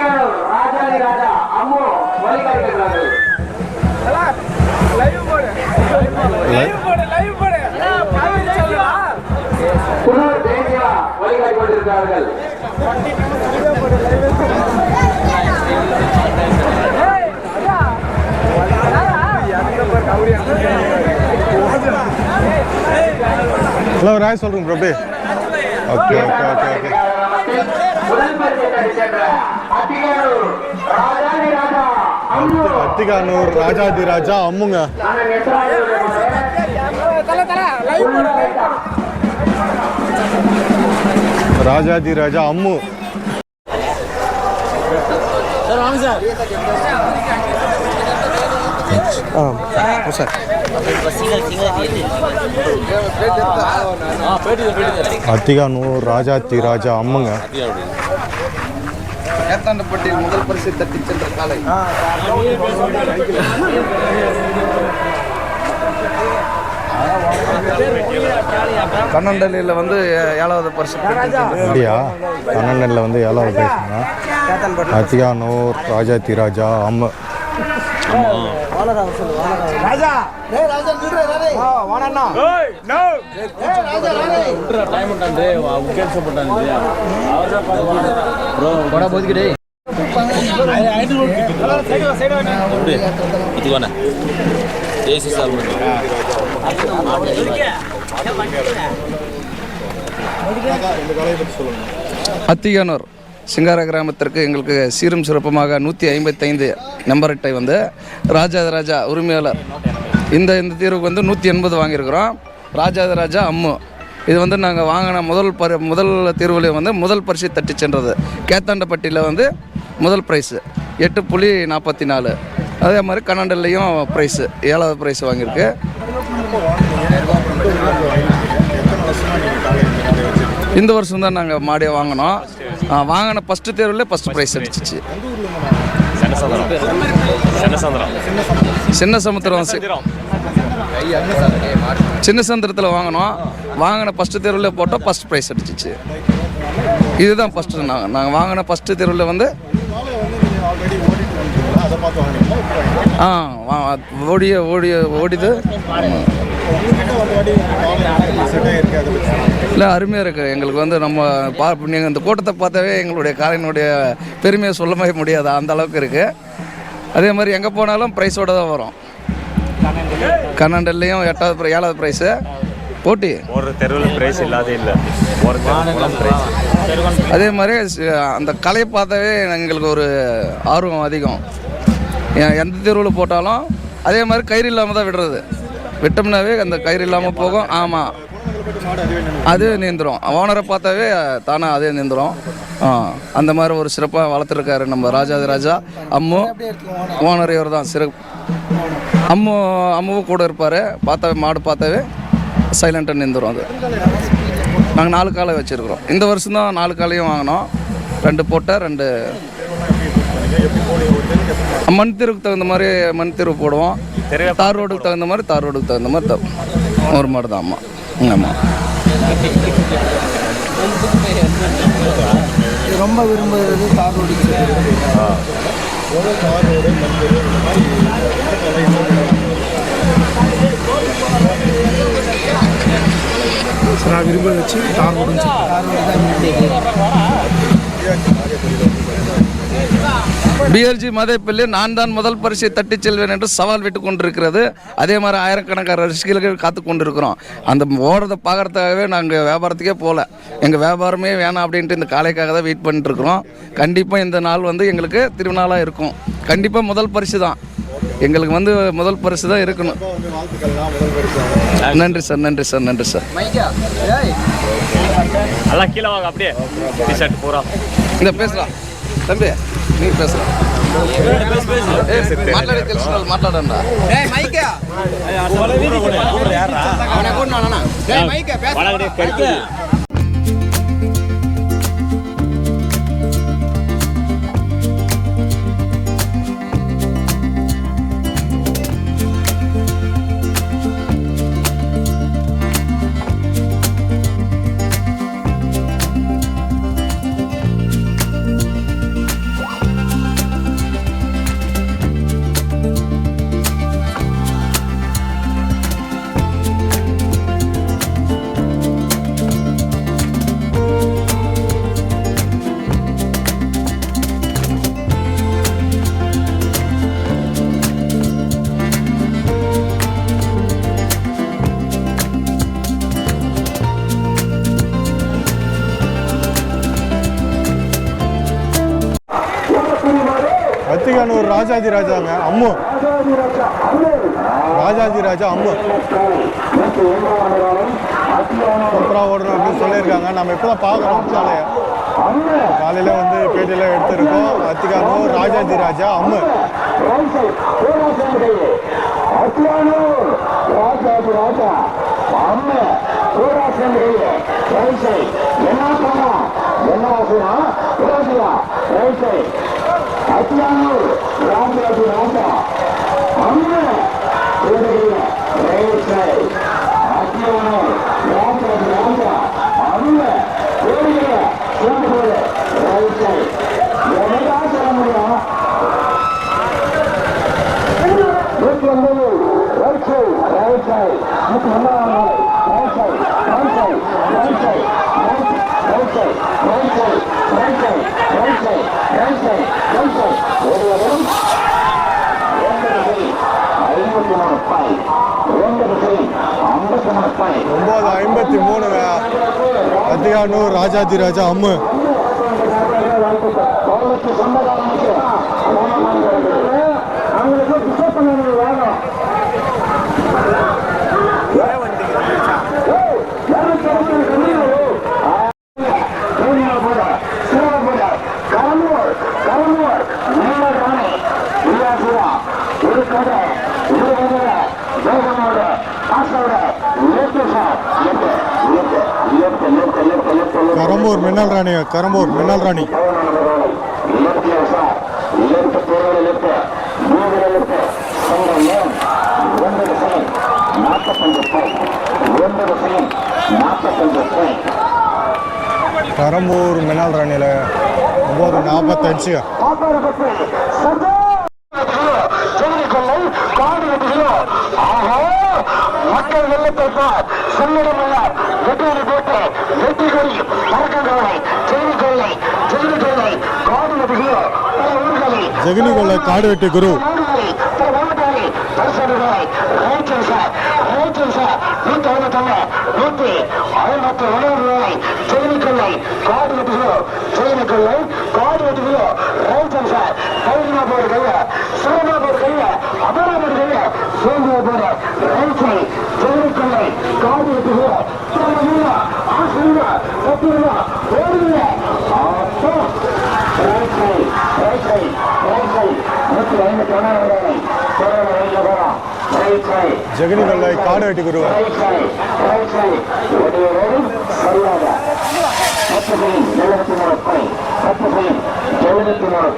அத்திகாரம் ராஜாதி ராஜா அம்மு வழிகாட்டுகிறார்கள் குன்னூர் தேசியா வழிகாட்டி கொண்டிருக்கிறார்கள் ஹலோ ராய் சொல்கிறேன் bro okay okay okay okay. முதல் பரிசை சென்ற அத்திகாரம் ராஜாதி ராஜா அம்மு அத்திகானூர் ராஜாதி ராஜா அம்முங்க. ராஜாதி ராஜா அம்மு. அத்திகானூர் ராஜாதி ராஜா அம்முங்க. ஏத்தாண்டப்பட்டியில் முதல் பரிசு தட்டி சென்ற காலை. கண்ணண்டலியில் வந்து ஏழாவது பரிசு அப்படியா? பன்னெண்டில் வந்து ஏழாவது பேசுங்க அத்திகானூர் ராஜாதி ராஜா அம்மு. இதுவானே ஏசி சார் அத்திகானூர் சிங்கார கிராமத்திற்கு எங்களுக்கு சீரும் சிறப்புமாக நூற்றி ஐம்பத்தைந்து நம்பர் அட்டை வந்து ராஜாதராஜா உரிமையாளர். இந்த இந்த தீர்வுக்கு வந்து நூற்றி எண்பது வாங்கியிருக்கிறோம். ராஜாதராஜா அம்மு. இது வந்து நாங்கள் வாங்கின முதல் பரி முதல் தீர்வுலேயே வந்து முதல் பரிசு தட்டி சென்றது. கேத்தாண்டப்பட்டியில் வந்து முதல் ப்ரைஸு எட்டு புள்ளி நாற்பத்தி நாலு அதே மாதிரி கன்னண்டல்லையும் ப்ரைஸு ஏழாவது ப்ரைஸ் வாங்கியிருக்கு. இந்த வருஷம் தான் நாங்கள் மாடியை வாங்கினோம். வாங்கின ஃபஸ்ட்டு தேர்வில் ஃபஸ்ட்டு ப்ரைஸ் அடிச்சிச்சு. சின்ன சமுத்திரம் சின்ன சமுத்திரத்தில் வாங்கினோம். வாங்கின ஃபஸ்ட்டு தெருவில் போட்டால் ஃபஸ்ட் ப்ரைஸ் அடிச்சிச்சு. இதுதான் ஃபஸ்ட்டு நாங்கள் நாங்கள் வாங்கின ஃபஸ்ட்டு தெருவில் வந்து ஆ வா- ஓடிய ஓடிய ஓடிது. இல்லை அருமையாக இருக்குது எங்களுக்கு வந்து நம்ம பா நீங்கள் இந்த கூட்டத்தை பார்த்தாவே எங்களுடைய காலையினுடைய பெருமையை சொல்லவே முடியாது. அந்த அளவுக்கு இருக்குது அதே மாதிரி எங்கே போனாலும் ப்ரைஸோடு தான் வரும். கண்ணண்டல்லையும் எட்டாவது ஏழாவது ப்ரைஸு போட்டி? ஒரு தெருவில் பிரைஸ் இல்லாத இல்லை. ஒரு அதே மாதிரி அந்த கலையை பார்த்தாவே எங்களுக்கு ஒரு ஆர்வம் அதிகம். எந்த தெருவில் போட்டாலும் அதே மாதிரி கயிறு இல்லாமல் தான் விடுறது. விட்டோம்னாவே அந்த கயிறு இல்லாமல் போகும். ஆமாம் அதே நீந்துடும் ஓனரை பார்த்தாவே தானே அதே நீந்துடும் அந்த மாதிரி ஒரு சிறப்பாக வளர்த்துருக்காரு நம்ம ராஜாதி ராஜா. அம்மு ஓனர் இவர் தான் சிறப்பு அம்மு அம்முவும் கூட இருப்பார். பார்த்தாவே மாடு பார்த்தாவே சைலண்ட்டாக நின்றுரும் அது. நாங்கள் நாலு காலை வச்சுருக்குறோம். இந்த வருஷம் தான் நாலு காலையும் வாங்கினோம். ரெண்டு போட்டால் ரெண்டு மண் தீர்வுக்கு தகுந்த மாதிரி மண் தீர்வு போடுவோம். தார் ரோடுக்கு தகுந்த மாதிரி தார் ரோடுக்கு தகுந்த மாதிரி த- ஒரு மாடு தான் ஆமாம் ஆமாம் ரொம்ப விரும்புகிறது தார் ரோடுக்கு நான் விரும்ப வச்சு தார் ரோடுன்னு பிஆர்ஜி மதப்பிள்ளை நான் தான் முதல் பரிசை தட்டிச் செல்வேன் என்று சவால் விட்டு கொண்டிருக்கிறது. அதே மாதிரி ஆயிரக்கணக்கான ரசிகர்கள் காத்து கொண்டிருக்கிறோம். அந்த ஓடுறதை பார்க்கறதுக்காகவே நாங்கள் வியாபாரத்துக்கே போகல. எங்கள் வியாபாரமே வேணாம் அப்படின்ட்டு இந்த காலைக்காக தான் வெயிட் பண்ணிட்டு இருக்கிறோம். கண்டிப்பாக இந்த நாள் வந்து எங்களுக்கு திருநாளாக இருக்கும். கண்டிப்பாக முதல் பரிசு தான். எங்களுக்கு வந்து முதல் பரிசு தான் இருக்கணும். நன்றி சார் நன்றி சார் நன்றி சார். எல்லாம் கீழே வாங்க அப்படியே. இந்த பேசலாம். தம்பி. మీరు పేసరా మాట్లాడే తెలిసిన వాళ్ళు మాట్లాడండి మైకే ஒரு ராஜாஜி ராஜாங்க அம்மு. ராஜாஜி ராஜா அம்மு. சூப்பராக ஓடணும் அப்படின்னு சொல்லியிருக்காங்க. நம்ம இப்போ தான் பார்க்குறோம் சாலையை காலையில் வந்து பேட்டியில் எடுத்திருக்கோம். அத்திகாரம் ராஜாஜி ராஜா அம்மு. ராஜாஜி ராஜா அம்மா என்ன பண்ணா என்ன ஆசுனா அத்தியானூர் ராமராஜு ராசா. அண்ணா அத்தியானூர் இருபத்தி மூணு அதிகானூர் ராஜாதி ராஜா அம்மு. அவங்களுக்கு கரம்பூர் மின்னல் ராணி கரம்பூர் மின்னல் ராணி. கரம்பூர் மினால் ராணியில் ஒம்பது நாற்பத்தஞ்சு மக்கள் வெள்ளத்தை செல்லிடமில்லை வெற்றி போட்டு வெற்றி கொடி பறக்கங்களை செய்தி கொள்ளை கொள்ளை காடு வெட்டுகிறோம் பல ஊர்களில் ஜெகினி கொள்ளை காடு வெட்டி குரு. பல மாவட்டங்களில் பரிசோதனை ரேட்டிங் சார் ரேட்டிங் சார் நூற்றி ஐம்பத்தொன்னு நூற்றி ஐம்பத்தி ஒன்பது ரூபாய் செய்தி கொள்ளை காடு வெட்டுகிறோம் செய்தி கொள்ளை பத்து ரூபா ஓடுங்க ஆட்டோ ஜெகனி வெள்ளை காடு வெட்டி குருவா எழுபத்தி மூணு